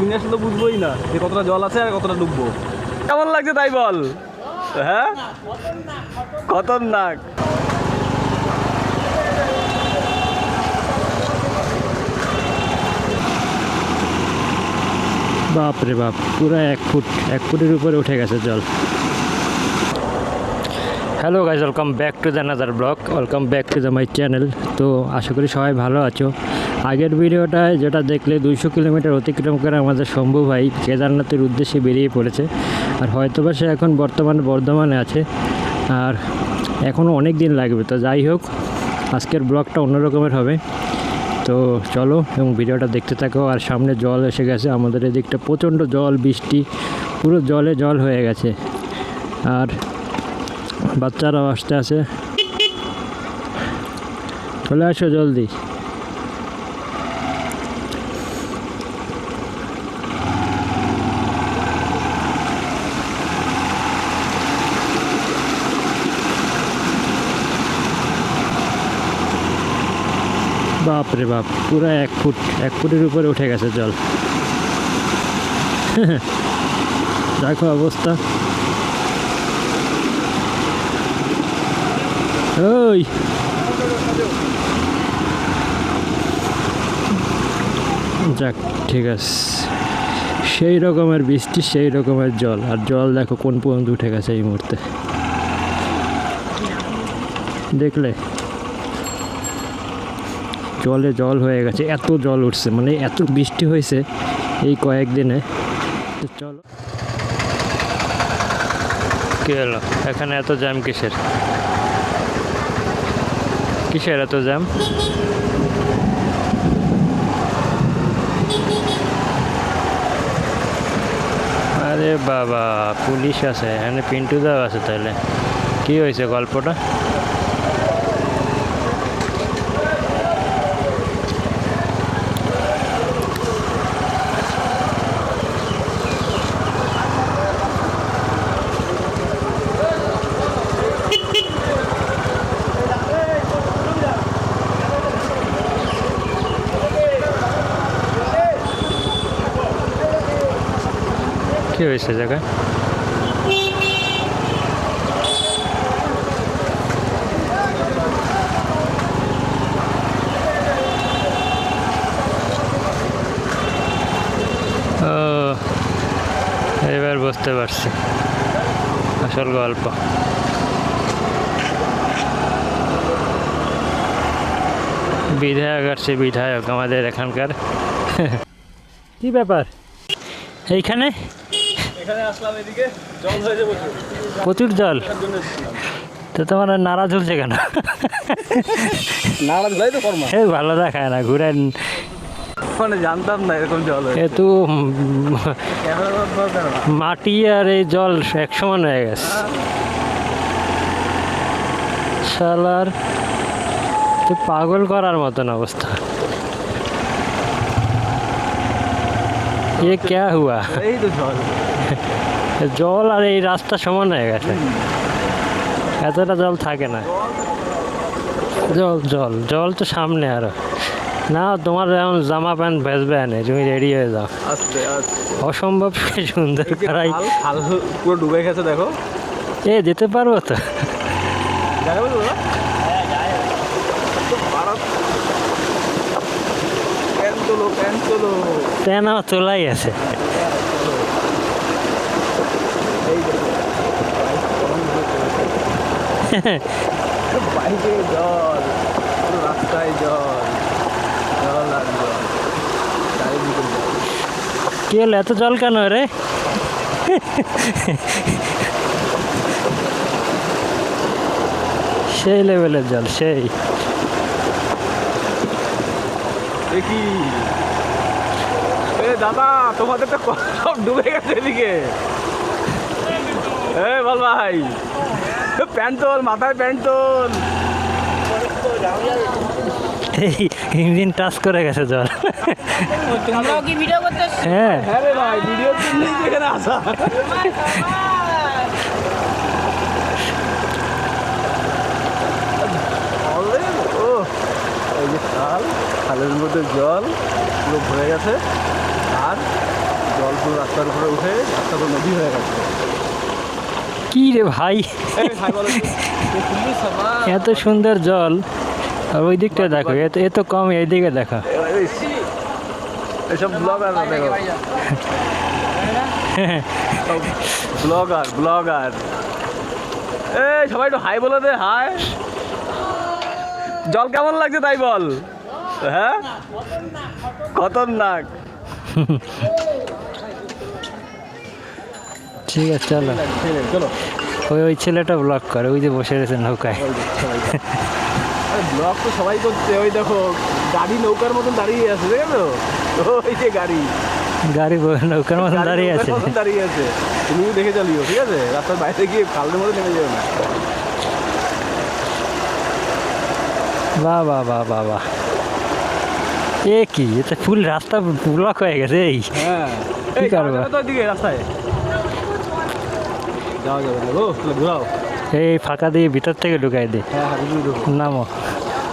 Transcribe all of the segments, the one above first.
নিয়ে আসলে বুঝবোই না যে কতটা জল আছে আর কতটা ডুববো। কেমন লাগছে তাই বল? হ্যাঁ? খতরনাক। বাপ রে বাপ, পুরো এক ফুট, এক ফুটের উপরে উঠে গেছে জল। Hello guys welcome back to the another vlog welcome back to the my channel তো আশা করি সবাই ভালো আছো। আগের ভিডিওটায় যেটা দেখলে দুইশো কিলোমিটার অতিক্রম করে আমাদের শম্ভু ভাই কেদারনাথের উদ্দেশ্যে বেরিয়ে পড়েছে। আর হয়তোবা সে এখন বর্তমানে বর্ধমানে আছে। আর এখনও অনেক দিন লাগবে। তো যাই হোক, আজকের ব্লগটা অন্য রকমের হবে। তো চলো, এবং ভিডিওটা দেখতে থাকো। আর সামনে জল এসে গেছে। আমাদের এদিকটা প্রচণ্ড জল, বৃষ্টি, পুরো জলে জল হয়ে গেছে। আর বাচ্চারাও আসতে আছে চলে আসো জলদি। বাপ রে বাপ, পুরো এক ফুট, এক ফুটের উপরে উঠে গেছে জল। দেখো অবস্থা। ওই যাক, ঠিক আছে। সেই রকমের বৃষ্টি, সেই রকমের জল। আর জল দেখো কোন পর্যন্ত উঠে গেছে এই মুহূর্তে। দেখলে? জলে জল হয়ে গেছে, এত জল উঠছে। মানে এত বৃষ্টি হয়েছে এই কয়েকদিনে। তো চলো। এখানে এত জ্যাম কিসের? কিসের এত জ্যাম? আরে বাবা, পুলিশ আছে, এখানে পিন্টু দাও আছে তাহলে। কি হয়েছে গল্পটা? কি হয়েছে জায়গায়। এবার বুঝতে পারছি। আসল গল্প। বিধায়ক আসছে বিধায়ক আমাদের এখানকার। কি ব্যাপার? এইখানে এখানে আসলাম এদিকে জল হয়ে যাব প্রচুর জল। তো তোমার নাড়া ঝুলছে কেন? নাড়া ধুলাই তো কর্মা। এ ভালো দেখায় না ঘুরে মানে জানতাম না এরকম জল হয় এ তো মাটি আর এই জল এক সমান হয়ে গেছে। শালার পাগল করার মতন অবস্থা। এ ক্যা হুয়া এই তো জল জল আর এই রাস্তা সমান হয়ে গেছে এতটা জল থাকে না জল জল জল তো সামনে আরও না তোমার এখন জামা প্যান্ট ভেজবে আনে তুমি রেডি হয়ে যাও অসম্ভব সুন্দর করাই পুরো ডুবে গেছে দেখো এ যেতে পারব তো যাবে তো প্যান তোলাই আছে। জল কি হলো এত জল কেন রে? সেই লেভেলের জল সেই। দেখি। এ দাদা তোমাদের তো সব ডুবে গেছে এদিকে। এ বল ভাই। প্যান্ট তোল মাথায় প্যান্ট তোল। ইঞ্জিন টাচ করে গেছে জল। তোমরাও ভিডিও করতে হ্যাঁ। হ্যাঁ রে ভাই ভিডিও আসা ও এই যে খাল খালের মধ্যে জল পুরো ভরে গেছে। আর জল পুরো রাস্তার উপরে উঠে রাস্তা তো নদী হয়ে গেছে। কি রে ভাই। এত সুন্দর জল। আর ওই দিকটা দেখো এত এত কম এইদিকে দেখো। এসব ব্লগার দেখো। ব্লগার ব্লগার এই সবাই একটু হাই বলে দে হাই জল কেমন লাগছে তাই বল? হ্যাঁ? খতরনাক। ঠিক আছে চলো। চলো ওই ওই ছেলেটা ব্লক করে ওই যে বসে রয়েছে নৌকায়। ব্লগ তো সবাই করছে ওই দেখো গাড়ি নৌকার মতন দাঁড়িয়ে আছে দেখেছ? ওই যে গাড়ি। গাড়ি নৌকার মতন দাঁড়িয়ে আছে। দাঁড়িয়ে আছে। তুমিও দেখে চালিও ঠিক আছে? রাস্তার বাইরে গিয়ে খালের মধ্যে নেমে যাবে না। বাহ বাহ বাহ বাহ বাহ। এ কি এটা ফুল রাস্তা ব্লক হয়ে গেছে এই। হ্যাঁ। কি করবা? তো এই ফাঁকা দিয়ে ভিতর থেকে ঢুকাই দে। হ্যাঁ হ্যাঁ নামো।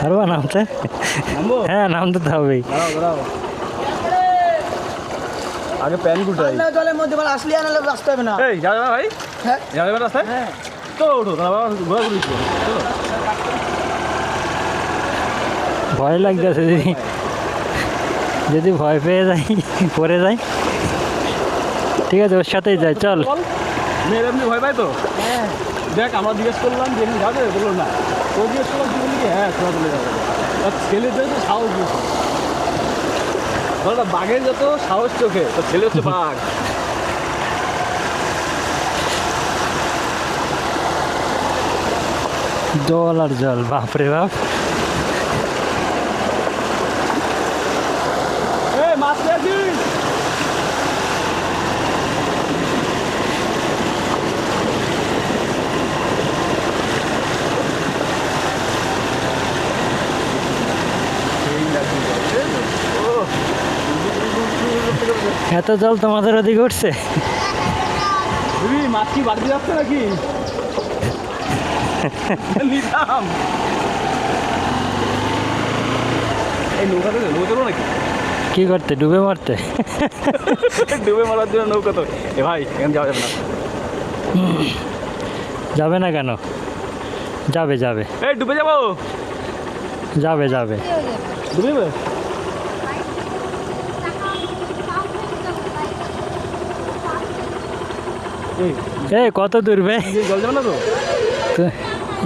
পারবা নামতে? হ্যাঁ নামতে তো হবেই। আগে প্যান ঠান্ডা জলের মধ্যে মানে আসলে আনালে রাস্তা হবে না। এই যাবে ভাই। হ্যাঁ। যাবে রাস্তায়। হ্যাঁ। চলো ওঠো করো। চলো। ভয় লাগতেছে যদি। যদি ভয় পেয়ে যাই পরে যাই। ঠিক আছে ওর সাথেই যাই চল। মেয়ের এমনি ভয় পাই তো? হ্যাঁ। দেখ আমরা জিজ্ঞেস করলাম যে যাবে? বলল না। ও জিজ্ঞেস করলাম কি বলি কি হ্যাঁ তোরা চলে যাবে। আর ছেলেদের তো সাহস বেশি বলো বাঘের যত সাহস চোখে তো ছেলে হচ্ছে বাঘ। জল আর জল বাপরে বাপ এ মাছ পেয়েছিস এত জল তোমাদের ওদিকে উঠছে। মাছ কি বাড়তে যাচ্ছে নাকি? এই নৌকাতে নৌকা চলো নাকি? কি করতে ডুবে মারতে? ডুবে মারার জন্য নৌকা তো এ ভাই এখানে যাওয়া যাবে না। যাবে না কেন? যাবে যাবে। এই ডুবে যাব? যাবে যাবে। ডুবে এই কত দূর বে? জল যাবে না তো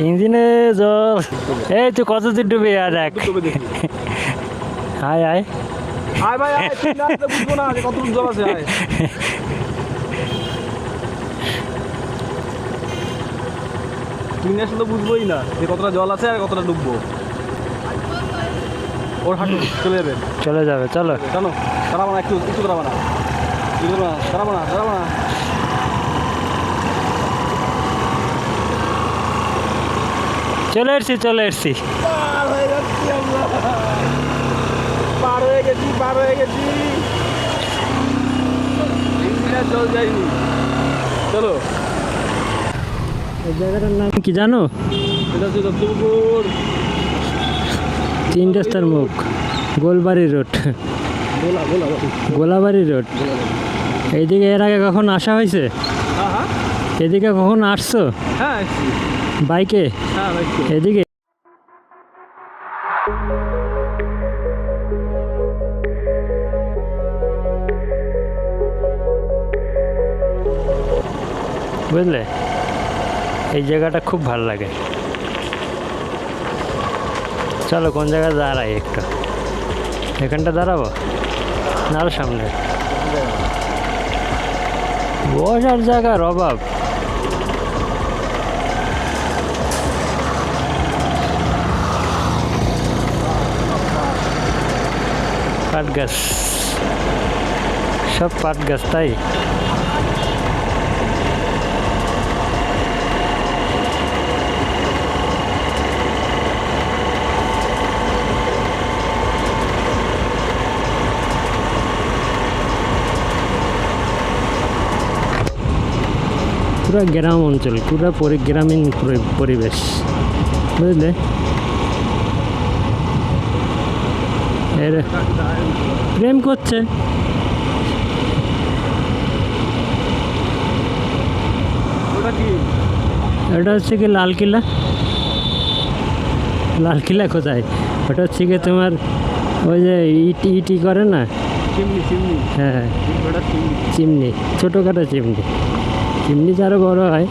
ইঞ্জিনে জল। এই তুই কত দূর ডুবে? আর দেখি। আয় আয়। আয় ভাই বুঝব না কত জল আছে তুই আসলে তো বুঝবোই না যে কতটা জল আছে আর কতটা ডুববো। ওর হাঁটু চলে যাবে। চলে যাবে চলো। জানো দাঁড়াবো না একটু একটু দাঁড়াবো না দাঁড়াবো না দাঁড়াবো না দাঁড়াবো না চলে এসছি চলে এসছি। পার হয়ে গেছি পার হয়ে গেছি। চলো এই জায়গাটার নাম কি জানো? এটা হচ্ছে দত্তপুকুর তিন রাস্তার মুখ। গোলবাড়ি রোড। গোলাবাড়ি রোড। এইদিকে এর আগে কখন আসা হয়েছে? হ্যাঁ হ্যাঁ। এদিকে কখন আসছো? হ্যাঁ বাইকে? হ্যাঁ এদিকে? বুঝলে? এই জায়গাটা খুব ভালো লাগে। চলো কোন জায়গায় দাঁড়াই একটু? এখানটা দাঁড়াবো? না সামনে। বসার জায়গার অভাব। পাট গাছ। সব পাট গাছ তাই? পুরো গ্রাম অঞ্চল পুরো পরি গ্রামীণ পরিবেশ বুঝলে? এর। প্রেম করছে। এটা হচ্ছে কি লালকিল্লা লালকিল্লা কোথায়? ওটা হচ্ছে কি তোমার ওই যে ইটি ইটি করে না? Chimney chimney. হ্যাঁ। চিমনি। ছোটোখাটো চিমনি। চিমনি যারও বড় হয়।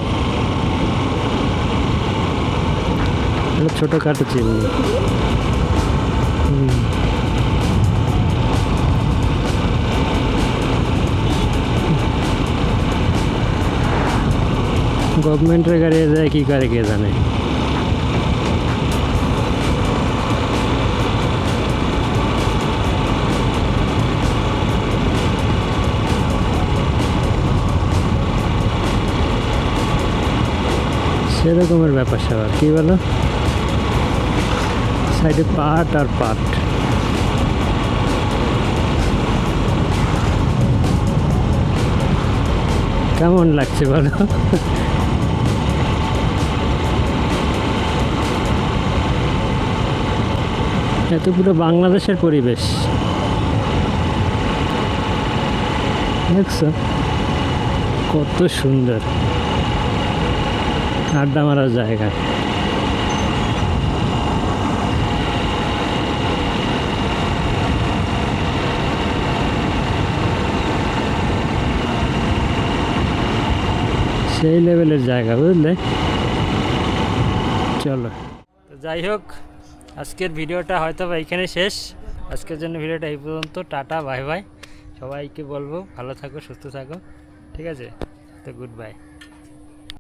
ছোটোখাটো চিমনি। গভর্নমেন্টের গাড়ি যায়, কী করে কে জানে? সেরকমের ব্যাপার স্যাপার, কী বলো? সাইডে পাট আর পাট। কেমন লাগছে বলো? এত পুরো বাংলাদেশের পরিবেশ। দেখছ? কত সুন্দর। আড্ডা মারার জায়গা। সেই লেভেলের জায়গা, বুঝলে? চলো। যাই হোক আজকের ভিডিওটা হয়তো বা এইখানে শেষ। আজকের জন্য ভিডিওটা এই পর্যন্ত। Tata, bye bye. সবাইকে বলব, ভালো থাকো, সুস্থ থাকো। ঠিক আছে? তো গুড বাই।